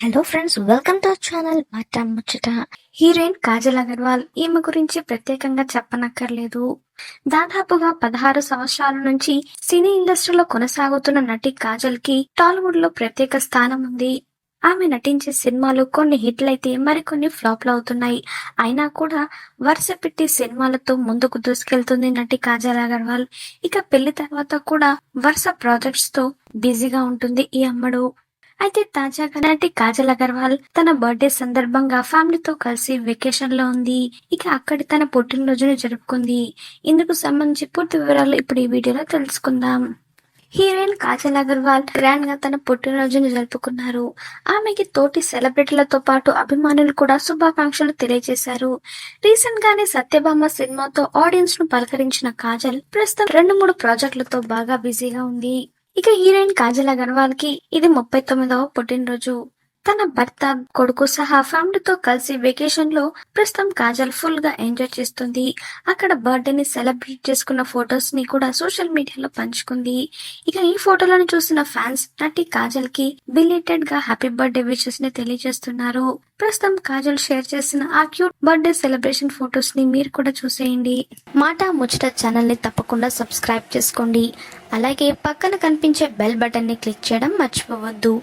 Hello friends welcome to channel Maata Muchata heroine Kajal Agarwal ఈమె గురించి ప్రత్యేకంగా చెప్పనక్కర్లేదు. దాదాపుగా పదహారు సంవత్సరాల నుంచి సినీ ఇండస్ట్రీలో కొనసాగుతున్న నటి కాజల్కి టాలీవుడ్లో ప్రత్యేక స్థానం ఉంది. ఆమె నటించే సినిమాలు కొన్ని హిట్లయితే మరికొన్ని ఫ్లాప్లు అవుతున్నాయి. అయినా కూడా వరుస పెట్టి సినిమాలతో ముందుకు దూసుకెళ్తుంది నటి కాజల్ అగర్వాల్. ఇక పెళ్ళి తర్వాత కూడా వరుస ప్రాజెక్ట్స్తో బిజీగా ఉంటుంది ఈ అమ్మడు. అయితే తాజాగా నటి కాజల్ అగర్వాల్ తన బర్త్డే సందర్భంగా ఫ్యామిలీతో కలిసి వెకేషన్లో ఉంది. ఇక అక్కడి తన పుట్టినరోజును జరుపుకుంది. ఇందుకు సంబంధించి పూర్తి వివరాలు ఇప్పుడు ఈ వీడియోలో తెలుసుకుందాం. హీరోయిన్ కాజల్ అగర్వాల్ గ్రాండ్గా తన పుట్టినరోజును జరుపుకున్నారు. ఆమెకి తోటి సెలబ్రిటీలతో పాటు అభిమానులు కూడా శుభాకాంక్షలు తెలియజేశారు. రీసెంట్ గానే సత్యభామ సినిమాతో ఆడియన్స్ను పలకరించిన కాజల్ ప్రస్తుతం రెండు మూడు ప్రాజెక్టులతో బాగా బిజీగా ఉంది. ఇక హీరోయిన్ కాజల్ అగర్వాల్కి ఇది ముప్పై తొమ్మిదవ పుట్టినరోజు. తన భర్త కొడుకు సహా ఫ్యామిలీతో కలిసి వెకేషన్లో ప్రస్తుతం కాజల్ ఫుల్గా ఎంజాయ్ చేస్తుంది. అక్కడ బర్త్డే ని సెలబ్రేట్ చేసుకున్న ఫొటోస్ని కూడా సోషల్ మీడియాలో పంచుకుంది. ఇక ఈ ఫోటోలను చూసిన ఫ్యాన్స్ నటి కాజల్కి బిలేటెడ్గా హ్యాపీ బర్త్డే విషెస్ని తెలియజేస్తున్నారు. ప్రస్తుతం కాజల్ షేర్ చేసిన ఆ క్యూట్ బర్త్డే సెలబ్రేషన్ ఫొటోస్ని మీరు కూడా చూసేయండి. మాట ముచ్చట ఛానల్ని తప్పకుండా సబ్స్క్రైబ్ చేసుకోండి. అలాగే పక్కన కనిపించే బెల్ బటన్ని క్లిక్ చేయడం మర్చిపోవద్దు.